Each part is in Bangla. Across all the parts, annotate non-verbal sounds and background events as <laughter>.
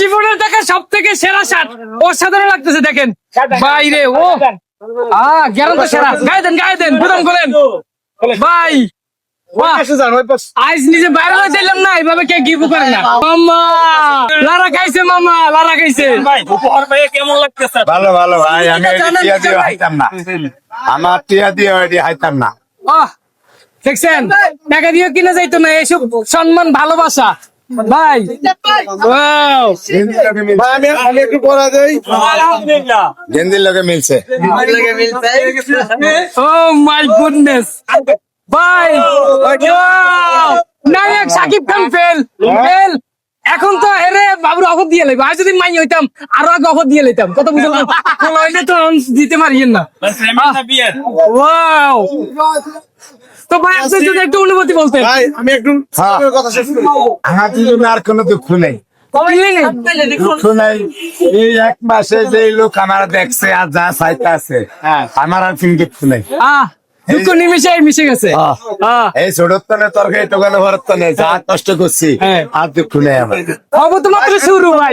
জীবনের দেখা সব থেকে সেরা শার্ট অসাধারণ লাগতেছে দেখেন। বাইরে ও। আহ গ্যারান তো সেরা। গায়ে দেন গায়ে দেন বুদাম করেন ভাই বাহ। নিজে বাইরে দিলাম না এইভাবে কে গিভ করে না। মামা লারা খাইছে মামা লারা খাইছে। ভালো ভালো ভাই আমি এটা টিয়া দিয়ে হাইতাম না। আমার টিয়া দিয়ে এটি হাইতাম না। আহ দেখছেন? টাকা দিয়ে কিনে যাইতো না এসব সম্মান ভালোবাসা। ভাই আমি একটু দেই গেন্দির লোকে মিলছে। Oh my goodness! ভাই নায়ক সাকিব খান ফেল ফেল এখন তো এরে বাবুর অফার দিয়ে লাইব। আর যদি মাই হইতাম আরও আগে অফার দিয়ে লইতাম। কত বুঝলাম <laughs> হইলে তো দিতে পারিয়েন না। ওয়াও তো ভাই আপনি যদি একটু অনুমতি বলতেন। ভাই আমি একটু কথা শেষ করি আমার আর কোনো দুঃখ নেই। এই এক মাসে যে লোক আমার দেখছে আর যা চাইতে আছে আমার আর কোনো দুঃখ নেই। দুঃখ নিমিশে মিশে গেছে। আহ, আহ। এই ছোটতনে তরকারি টোকানো ভরত নেই যা কষ্ট করছি হ্যাঁ। আর দুঃখ নেই আমার। হব তো মাত্র শুরু ভাই।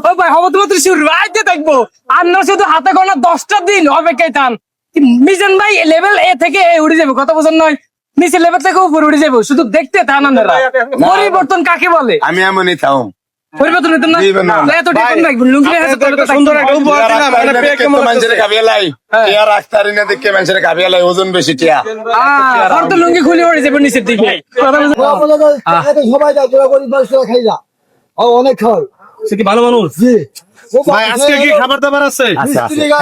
ও ভাই হব তো মাত্র শুরু আজকে দেখব। আর না শুধু হাতে গোনা দশটা দিন অপেক্ষায় থান মিজান ভাই লেভেল এ থেকে এ উঠে যাবে কত বছর নয়। নিচে লেভেল থেকে উপরে উঠে যাব শুধু দেখতে থান আপনারা। পরিবর্তন কাকে বলে? আমি এমনই থাও পরিবর্তন হইতো না? দিবেন এত টিফিন রাখবেন লুঙ্গি হাতে করে তো সুন্দর একটা উপহার দিলাম, এটা পেয়ে কেমন লাগতেছে? টিয়া রাখতারি না দেখে মানুষের লাই ওজন বেশি টিয়া। তো লুঙ্গি খুলে যাবে নিচের দিকে। সবাই খাই যা ও অনেক খাওয়াই সে কি ভালো মানুষ? জি। ভাই আজকে কি খাবার দাবার আছে?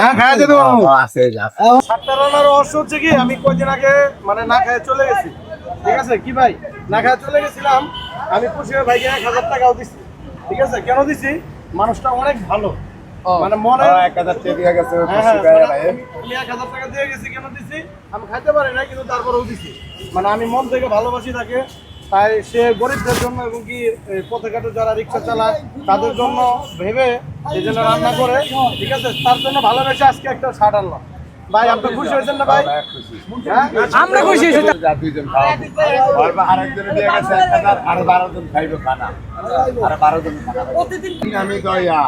হ্যাঁ খাওয়া যেতে পারব আছে আছে সাতটা রান্নার রহস্য হচ্ছে কি? আমি কয়দিন আগে মানে না খেয়ে চলে গেছি। ঠিক আছে? কি ভাই? না খেয়ে চলে গেছিলাম। আমি খুশি হয়ে ভাইকে এক হাজার টাকাও দিচ্ছি ঠিক আছে? কেন দিছি? মানুষটা অনেক ভালো। মানে মনে এক হাজার টাকা দিয়ে গেছে হ্যাঁ, হ্যাঁ, মানে ভাই। আমি আমি এক হাজার টাকা দিয়ে গেছি কেন দিছি? আমি খাইতে পারি না কিন্তু তারপরেও দিছি। মানে আমি মন থেকে ভালোবাসি তাকে। তাই সে গরিবদের জন্য এবং কি এই পথে ঘাটে যারা রিক্সা চালায় তাদের জন্য ভেবে এই জন্য রান্না করে ঠিক আছে? তার জন্য ভালোবেসে আজকে একটা শার্ট আনলাম। ভাই আপনি খুশি হয়েছেন না ভাই? আমরা খুশি হয়েছি। দুইজন খাওয়াবো। আরেকজনে দিয়ে গেছে এক হাজার, আরও বারো জন খাইবো খানা। আরও বারো জন খানা খাইবো। আমি তো ইয়া,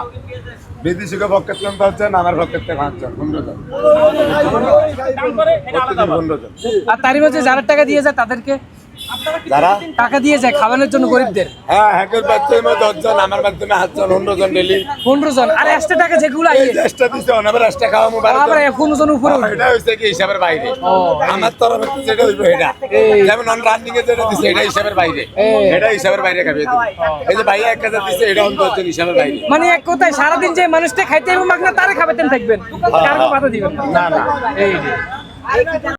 বিদেশিকে পক্ষে জন পাঁচজন, আমার পক্ষে পাঁচজন, পনেরো পনেরো জন। আর তারই মধ্যে যারা টাকা দিয়ে যায় তাদেরকে। যারা টাকা দিয়ে যায় খাওয়ানোর জন্য গরিবদের? হ্যাঁ হ্যাকের মাধ্যমে দশজন আমার মাধ্যমে সাতজন পনেরো জন ডেলি পনেরো জন আর একশো টাকা যেগুলো খাওয়াবো বারো আবার পনেরো জন উপরে এটা হচ্ছে কি হিসাবের বাইরে? আমার তরফে যেটা হইব এটা। যেমন অন রানিং এ যেটা দিছে এটা হিসাবের বাইরে। এটা হিসাবের বাইরে খাবে। এই যে ভাইয়া এক হাজার দিছে এটা হিসাবের বাইরে। মানে এক কথায় সারাদিন যে মানুষটা খাইতে এবং মাগনা তারে খাবেতেন থাকবেন। কারও কথা দিবেন না। না এই।